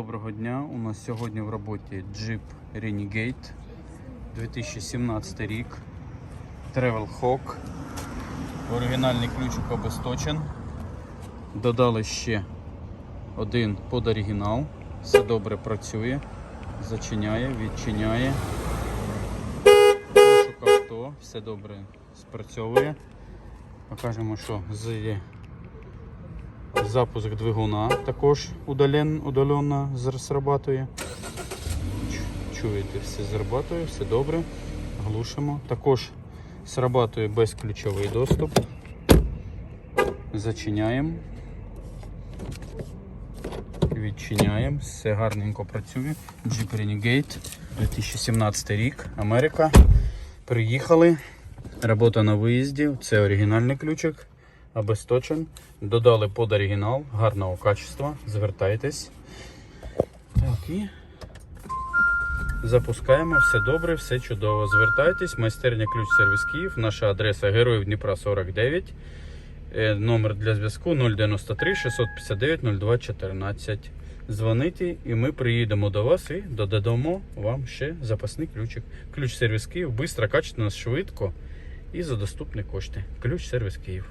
Доброго дня. У нас сьогодні в роботі Jeep Renegade 2017 рік. Travel Hawk. Оригінальний ключик обесточен. Додали ще один под оригінал. Все добре працює. Зачиняє, відчиняє. Пошук авто. Все добре спрацьовує. Покажемо, що з Запуск двигуна також удален, удаленно зр- срабатує. Чу- Чуєте, все зрабатує, все добре. Глушимо. Також срабатує безключовий доступ. Зачиняємо. Відчиняємо. Все гарненько працює. Jeep Renegade 2017 рік. Америка. Приїхали. Робота на виїзді. Це оригінальний ключик обесточен. Додали под оригінал гарного качества. Звертайтесь. Так, і запускаємо. Все добре, все чудово. Звертайтесь. Майстерня ключ сервіс Київ. Наша адреса Героїв Дніпра 49. Е, Номер для зв'язку 093 659 02 14. Дзвоніть і ми приїдемо до вас і додамо вам ще запасний ключик. Ключ сервіс Київ. Бистро, качественно, швидко і за доступні кошти. Ключ сервіс Київ.